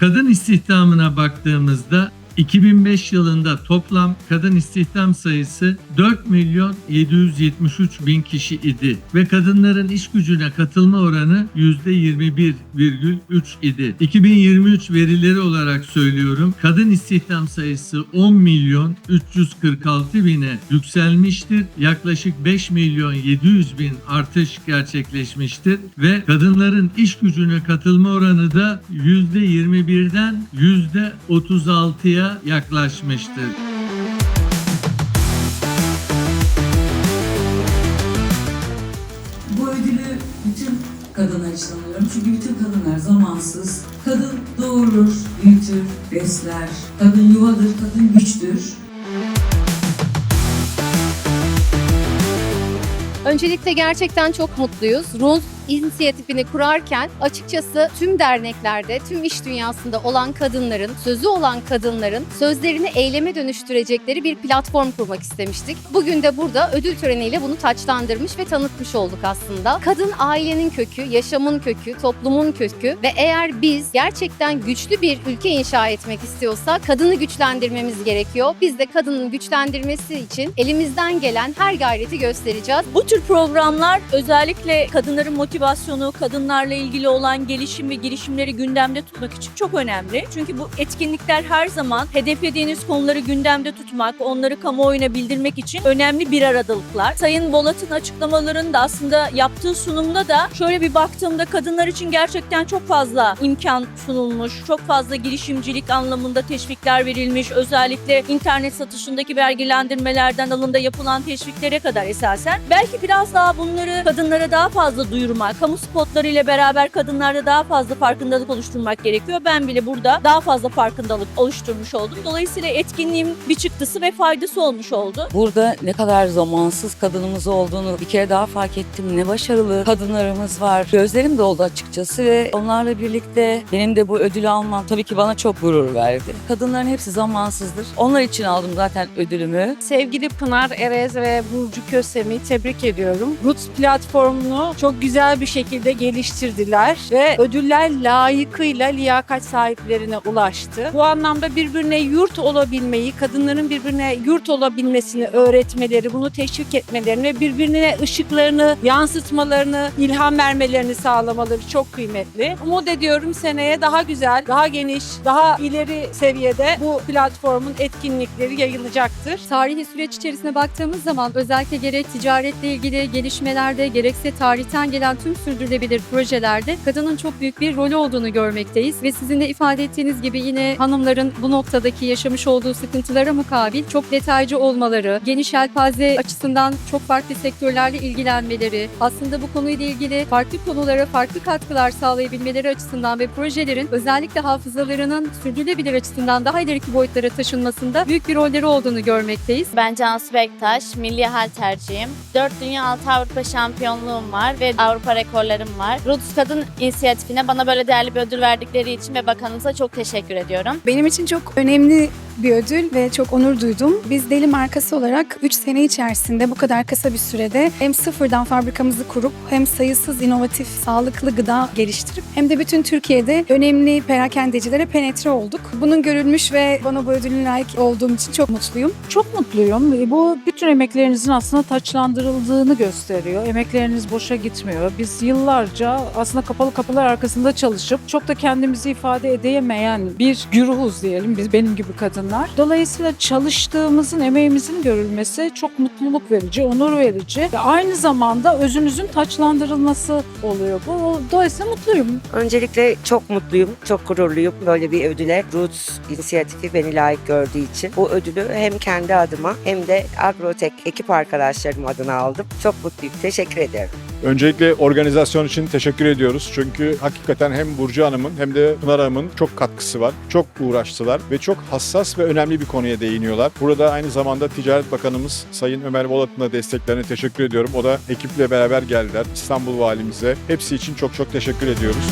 Kadın istihdamına baktığımızda 2005 yılında toplam kadın istihdam sayısı 4 milyon 773 bin kişi idi ve kadınların iş gücüne katılma oranı %21,3 idi. 2023 verileri olarak söylüyorum. Kadın istihdam sayısı 10 milyon 346 bine yükselmiştir. Yaklaşık 5 milyon 700 bin artış gerçekleşmiştir ve kadınların iş gücüne katılma oranı da %21'den %36'ya yaklaşmıştır. Bu ödülü bütün kadınlar için alıyorum. Çünkü bütün kadınlar zamansız. Kadın doğurur, büyütür, besler. Kadın yuvadır, kadın güçtür. Öncelikle gerçekten çok mutluyuz. Rose inisiyatifini kurarken açıkçası tüm derneklerde, tüm iş dünyasında olan kadınların, sözü olan kadınların sözlerini eyleme dönüştürecekleri bir platform kurmak istemiştik. Bugün de burada ödül töreniyle bunu taçlandırmış ve tanıtmış olduk aslında. Kadın ailenin kökü, yaşamın kökü, toplumun kökü ve eğer biz gerçekten güçlü bir ülke inşa etmek istiyorsak kadını güçlendirmemiz gerekiyor. Biz de kadının güçlendirmesi için elimizden gelen her gayreti göstereceğiz. Bu tür programlar özellikle kadınların motivasyonu, kadınlarla ilgili olan gelişim ve girişimleri gündemde tutmak için çok önemli. Çünkü bu etkinlikler her zaman hedeflediğiniz konuları gündemde tutmak, onları kamuoyuna bildirmek için önemli bir aradalıklar. Sayın Bolat'ın açıklamalarında aslında yaptığı sunumda da şöyle bir baktığımda kadınlar için gerçekten çok fazla imkan sunulmuş, çok fazla girişimcilik anlamında teşvikler verilmiş. Özellikle internet satışındaki vergilendirmelerden alında yapılan teşviklere kadar esasen. Belki biraz daha bunları kadınlara daha fazla duyurmak, kamu spotlarıyla beraber kadınlarda daha fazla farkındalık oluşturmak gerekiyor. Ben bile burada daha fazla farkındalık oluşturmuş oldum. Dolayısıyla etkinliğim bir çıktısı ve faydası olmuş oldu. Burada ne kadar zamansız kadınımız olduğunu bir kere daha fark ettim. Ne başarılı kadınlarımız var. Gözlerim doldu açıkçası ve onlarla birlikte benim de bu ödülü almam tabii ki bana çok gurur verdi. Kadınların hepsi zamansızdır. Onlar için aldım zaten ödülümü. Sevgili Pınar Erez ve Burcu Kösem'i tebrik ediyorum. Roots platformunu çok güzel bir şekilde geliştirdiler ve ödüller layıkıyla liyakat sahiplerine ulaştı. Bu anlamda birbirine yurt olabilmeyi, kadınların birbirine yurt olabilmesini öğretmeleri, bunu teşvik etmelerini ve birbirine ışıklarını yansıtmalarını, ilham vermelerini sağlamaları çok kıymetli. Umut ediyorum seneye daha güzel, daha geniş, daha ileri seviyede bu platformun etkinlikleri yayılacaktır. Tarihi süreç içerisine baktığımız zaman özellikle gerek ticaretle ilgili gelişmelerde gerekse tarihten gelen tüm sürdürülebilir projelerde kadının çok büyük bir rolü olduğunu görmekteyiz ve sizin de ifade ettiğiniz gibi yine hanımların bu noktadaki yaşamış olduğu sıkıntılara mukabil çok detaycı olmaları, geniş yelpaze açısından çok farklı sektörlerle ilgilenmeleri, aslında bu konuyla ilgili farklı konulara farklı katkılar sağlayabilmeleri açısından ve projelerin özellikle hafızalarının sürdürülebilir açısından daha ileriki boyutlara taşınmasında büyük bir rolleri olduğunu görmekteyiz. Ben Cansu Bektaş, milli halterciyim. 4 Dünya 6 Avrupa şampiyonluğum var ve Avrupa rekorlarım var. Roots Kadın İnisiyatifi'ne bana böyle değerli bir ödül verdikleri için ve bakanımıza çok teşekkür ediyorum. Benim için çok önemli bir ödül ve çok onur duydum. Biz Deli markası olarak 3 sene içerisinde bu kadar kısa bir sürede hem sıfırdan fabrikamızı kurup hem sayısız inovatif, sağlıklı gıda geliştirip hem de bütün Türkiye'de önemli perakendecilere penetre olduk. Bunun görülmüş ve bana bu ödülün layık olduğum için çok mutluyum. Çok mutluyum. Bu bütün emeklerinizin aslında taçlandırıldığını gösteriyor. Emekleriniz boşa gitmiyor. Biz yıllarca aslında kapalı kapılar arkasında çalışıp çok da kendimizi ifade edemeyen bir güruhuz diyelim biz benim gibi kadınlar. Dolayısıyla çalıştığımızın, emeğimizin görülmesi çok mutluluk verici, onur verici ve aynı zamanda özünüzün taçlandırılması oluyor. Bu dolayısıyla mutluyum. Öncelikle çok mutluyum, çok gururluyum böyle bir ödüle. Roots inisiyatifi beni layık gördüğü için. Bu ödülü hem kendi adıma hem de Agrotek ekip arkadaşlarım adına aldım. Çok mutluyum. Teşekkür ederim. Öncelikle organizasyon için teşekkür ediyoruz. Çünkü hakikaten hem Burcu Hanım'ın hem de Pınar Hanım'ın çok katkısı var. Çok uğraştılar ve çok hassas ve önemli bir konuya değiniyorlar. Burada aynı zamanda Ticaret Bakanımız Sayın Ömer Bolat'ın da desteklerine teşekkür ediyorum. O da ekiple beraber geldiler. İstanbul Valimize. Hepsi için çok çok teşekkür ediyoruz.